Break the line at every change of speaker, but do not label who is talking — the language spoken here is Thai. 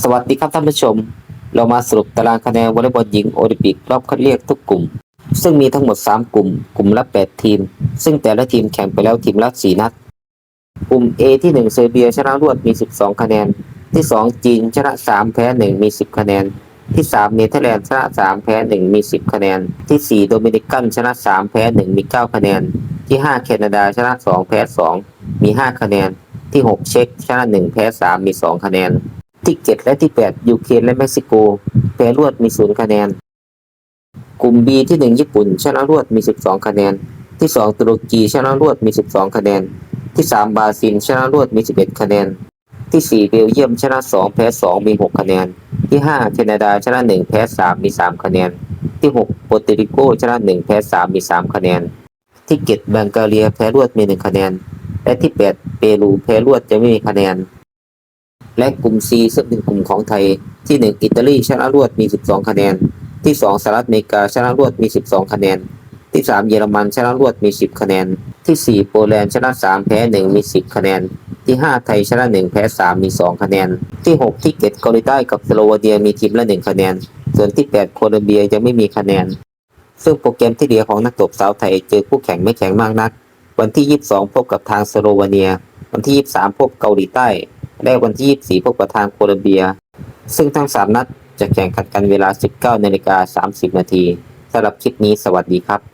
สวัสดีครับท่านผู้ชม เรามาสรุปตารางคะแนนวอลเลย์บอลหญิงโอลิมปิกรอบคัดเลือกทุกกลุ่ม ซึ่งมีทั้งหมด 3 กลุ่ม กลุ่มละ 8 ทีม ซึ่งแต่ละทีมแข่งไปแล้วทีมละ 4 นัด กลุ่ม A ที่ 1 เซอร์เบียชนะรวดมี 12 คะแนน ที่ 2 จีนชนะ 3 แพ้ 1 มี 10 คะแนน ที่ 3 เนเธอร์แลนด์ชนะ 3 แพ้ 1 มี 10 คะแนน ที่ 4 โดมินิกันชนะ 3 แพ้ 1 มี 9 คะแนน ที่ 5 แคนาดาชนะ 2 แพ้ 2 มี 5 คะแนน ที่ 6 เช็กชนะ 1 แพ้ 3 มี 2 คะแนน ที่7และที่8ยูเครนและเม็กซิโก แพ้รวดมี0คะแนน กลุ่ม B ที่1ญี่ปุ่น ชนะรวดมี12คะแนน ที่2ตุรกีชนะรวดมี12คะแนน ที่3บราซิลชนะรวดมี11คะแนน ที่4เบลเยียมชนะ2แพ้2มี6คะแนน ที่5แคนาดาชนะ1แพ้3มี3คะแนน ที่6โปรตุเกโกชนะ1แพ้3มี3คะแนน ที่7บังการียแพ้รวดมี1คะแนน และที่8เปรูแพ้รวดจะไม่มีคะแนน และกลุ่ม C ซึ่งเป็นกลุ่มของไทย ที่ 1 อิตาลีชนะรวดมี 12 คะแนน ที่ 2สหรัฐอเมริกาชนะรวดมี 12 คะแนน ที่ 3 เยอรมันชนะรวดมี 10 คะแนน ที่ 4 โปแลนด์ชนะ 3 แพ้ 1 มี 10 คะแนน ที่ 5 ไทยชนะ 1 แพ้ 3 มี 2 คะแนน ที่ 6 ที่เกตเกาหลีใต้กับสโลวาเนียมีทีมละ 1 คะแนน ส่วนที่ 8 โคลอมเบียยังไม่มีคะแนน ซึ่งโปรแกรมที่เหลือของนักตบสาวไทยเจอคู่แข่งไม่แข็งมากนัก วันที่ 22 พบกับทางสโลวาเนีย วันที่ 23 พบเกาหลีใต้ และวันที่ 24พบกับทางโคลอมเบีย ซึ่งทั้ง 3 นัดจะแข่งขันกันเวลา 19นาฬิกา30นาทีสำหรับคลิปนี้สวัสดีครับ